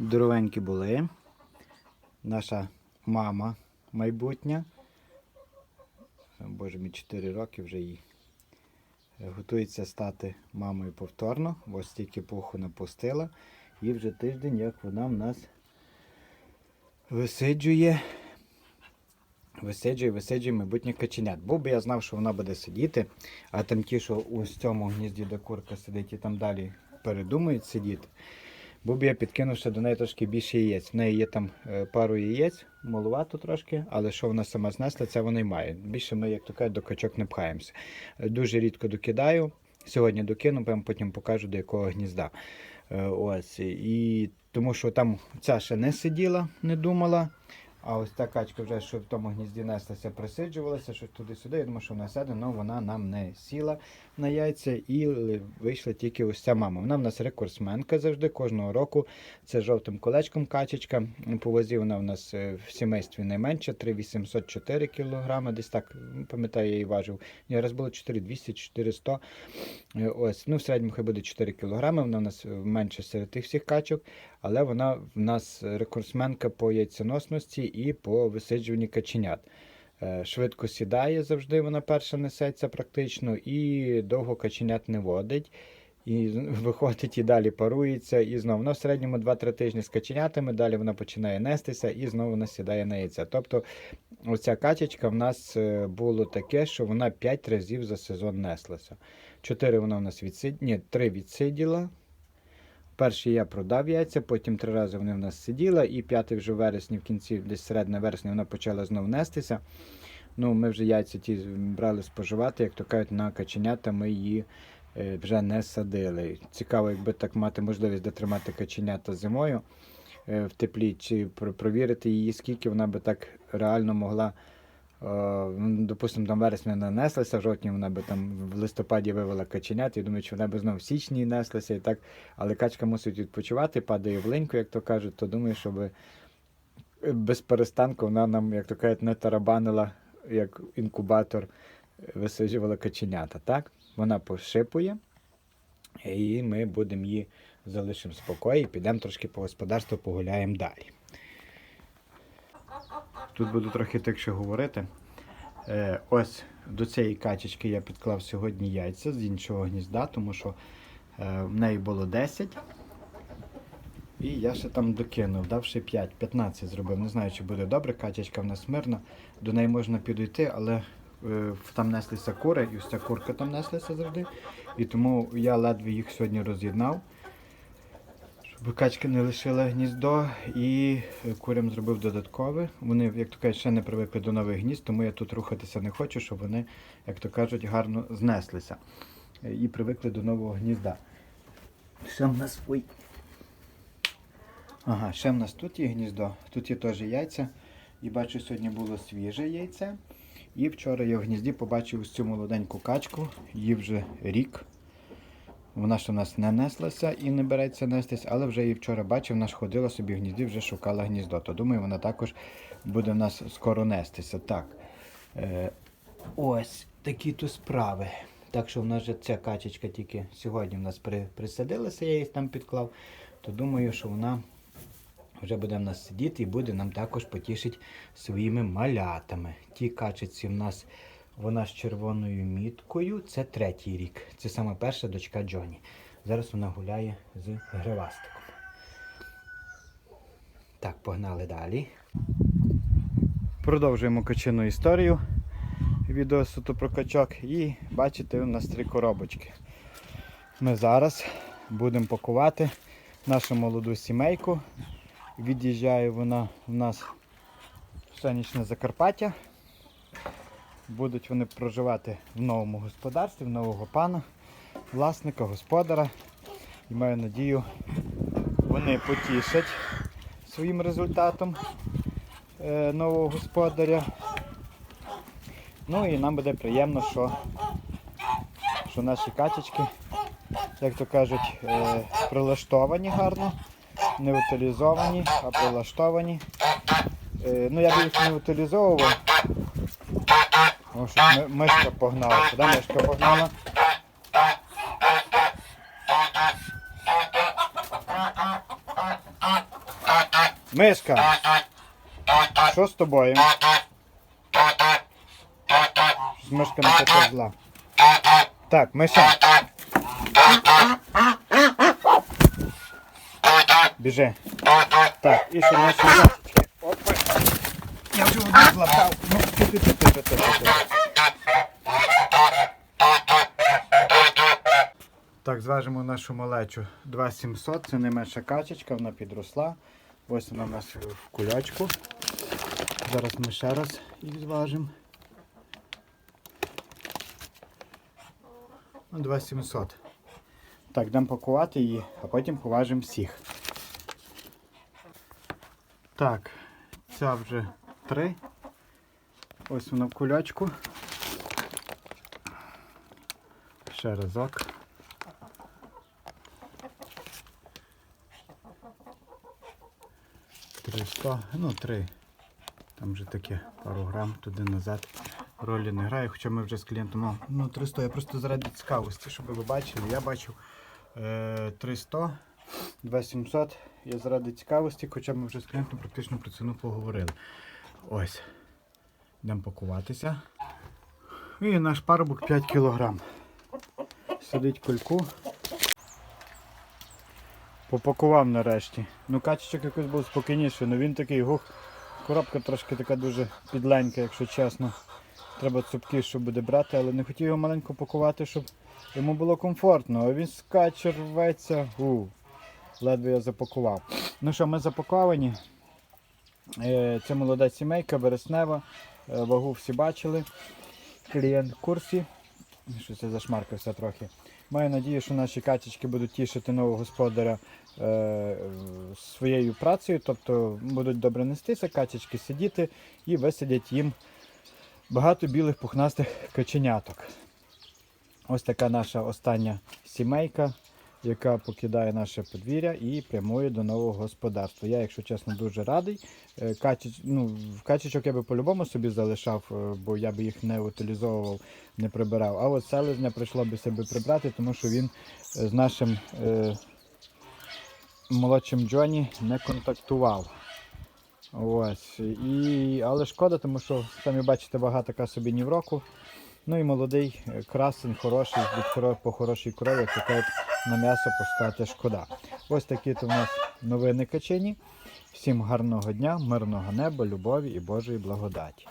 Здоровенькі були. Наша мама майбутня. Боже мій 4 роки вже їй. Готується стати мамою повторно. Ось тільки пуху напустила. І вже тиждень, як вона в нас висиджує. Висиджує, висиджує майбутнє каченят. Був би я знав, що вона буде сидіти, а там ті, що у цьому гнізді, де курка сидить, і там далі передумають сидіти. Був я підкинув ще до неї трошки більше яєць. В неї є там е, пару яєць, малувато трошки, але що вона сама знесла, це вона й має. Більше ми, як то кажуть, до качок не пхаємося. Е, Дуже рідко докидаю. Сьогодні докину, потім покажу, до якого гнізда. Е, Ось. І тому що там ця ще не сиділа, не думала. А ось та качка вже, що в тому гнізді неслася, присиджувалася, що туди-сюди. Я думаю, що вона сяде, але вона нам не сіла на яйця і вийшла тільки ось ця мама. Вона в нас рекордсменка завжди, кожного року. Це жовтим колечком качечка. По вазі вона в нас е, в сімействі найменша, 3,804 кг, десь так, пам'ятаю, я її важив. Ні, раз було 4,200, 400. Е, Ось, ну в середньому хай буде 4 кг, вона в нас е, менше серед тих всіх качок, але вона в нас рекордсменка по яйценосності і по висиджуванні каченят. Е, Швидко сідає завжди, вона перша несеться практично, і довго каченят не водить. І виходить і далі парується, і знову вона в середньому 2-3 тижні з каченятами, далі вона починає нестися і знову вона сідає на яйця. Тобто оця качечка в нас е, було таке, що вона 5 разів за сезон неслася. 4 вона в нас відсиділа, ні, 3 відсиділа. Перший я продав яйця, потім три рази вони в нас сиділи, і п'ятий вже вересні, в кінці, десь середина вересня, вона почала знов нестися. Ну, ми вже яйця ті брали споживати, як то кажуть, на каченята ми її е, вже не садили. Цікаво, якби так мати можливість дотримати каченята зимою е, в теплі, чи провірити її, скільки вона би так реально могла. Е, ну, Допустимо, там вересня нанеслася, в жовтні вона би там в листопаді вивела каченят, і думаю, що вона би знову в січні неслася і так. Але качка мусить відпочивати, падає в линьку, як то кажуть, то думаю, щоб без перестанку вона нам, як то кажуть, не тарабанила, як інкубатор е, висаджувала каченята. Так? Вона пошипує, і ми будемо її залишимо в спокої, підемо трошки по господарству, погуляємо далі. Тут буду трохи тихше говорити. Е, ось до цієї качечки я підклав сьогодні яйця з іншого гнізда, тому що е, в неї було 10. І я ще там докинув, давши 5, 15 зробив. Не знаю, чи буде добре, качечка в нас мирна. До неї можна підійти, але е, там неслися кури, і ця курка там неслася завжди. І тому я ледве їх сьогодні роз'єднав, щоб качки не лишили гніздо. І е, курям зробив додаткове. Вони, як то кажуть, ще не привикли до нових гнізд, тому я тут рухатися не хочу, щоб вони, як то кажуть, гарно знеслися. Е, І привикли до нового гнізда. Ще в нас. Ой. Ага, ще в нас тут є гніздо, тут є теж яйця. І бачу, сьогодні було свіже яйце. І вчора я в гнізді побачив ось цю молоденьку качку, їй вже рік. Вона ще в нас не неслася і не береться нестись, але вже її вчора бачив, вона ж ходила собі в гнізді, вже шукала гніздо. То думаю, вона також буде в нас скоро нестися. Так. Е, ось такі то справи. Так що в нас же ця качечка тільки сьогодні в нас при, присадилася, я її там підклав, то думаю, що вона вже буде в нас сидіти і буде нам також потішити своїми малятами. Ті качиці в нас вона з червоною міткою. Це третій рік. Це саме перша дочка Джоні. Зараз вона гуляє з гривастиком. Так, погнали далі. Продовжуємо качину історію. Відео суто про качок. І бачите, у нас три коробочки. Ми зараз будемо пакувати нашу молоду сімейку. Від'їжджає вона в нас в сонячне Закарпаття. Будуть вони проживати в новому господарстві, в нового пана, власника, господара. І маю надію, вони потішать своїм результатом е, нового господаря. Ну і нам буде приємно, що, що наші качечки, як то кажуть, е, прилаштовані гарно не утилізовані, а прилаштовані. Е, ну я б їх не утилізовував. Тому що ми- мишка погнала. Куди мишка погнала? Мишка! Що з тобою? Щось Мишка не така зла. Так, Миша. Біжи. Так, і ще ящички. Опа. Я вже одну злапав. Ну. Так, зважимо нашу малечу 2700, це не менша качечка, вона підросла. Ось вона у нас в кулячку. Зараз ми ще раз їх зважимо. Ну, 2700. Так, йдемо пакувати її, а потім поважимо всіх. Так, ця вже 3. Ось вона в кулячку. Ще разок. Триста, ну три. Там вже таке пару грам туди назад. Ролі не грає, хоча ми вже з клієнтом. мав, Ну, 300, я просто заради цікавості, щоб ви бачили. Я бачив е, 300, 2700. Я заради цікавості, хоча ми вже з клієнтом практично про ціну поговорили. Ось. Йдемо пакуватися. І наш парубок 5 кг. Сидить кульку. Попакував нарешті. Ну, качечок якось був спокійніший, але він такий гух. Коробка трошки така дуже підленька, якщо чесно. Треба цупки, що буде брати, але не хотів його маленько пакувати, щоб йому було комфортно. А він скаче, рветься. У, ледве я запакував. Ну що, ми запаковані. Е, Це молода сімейка, вереснева. Е, Вагу всі бачили. Клієнт в курсі. Щось я зашмаркався трохи. Маю надію, що наші качечки будуть тішити нового господаря е, своєю працею, тобто будуть добре нестися, качечки сидіти і висидять їм багато білих пухнастих каченяток. Ось така наша остання сімейка, яка покидає наше подвір'я і прямує до нового господарства. Я, якщо чесно, дуже радий. Е, Качеч, ну, качечок я би по-любому собі залишав, е, бо я би їх не утилізовував, не прибирав. А от селезня прийшло би себе прибрати, тому що він е, з нашим е, молодшим Джоні не контактував. Ось. І, але шкода, тому що самі бачите, вага така собі ні в року. Ну і молодий е, красень, хороший, по хорошій крові, то на м'ясо пускати шкода. Ось такі то в нас новини качені. Всім гарного дня, мирного неба, любові і Божої благодаті.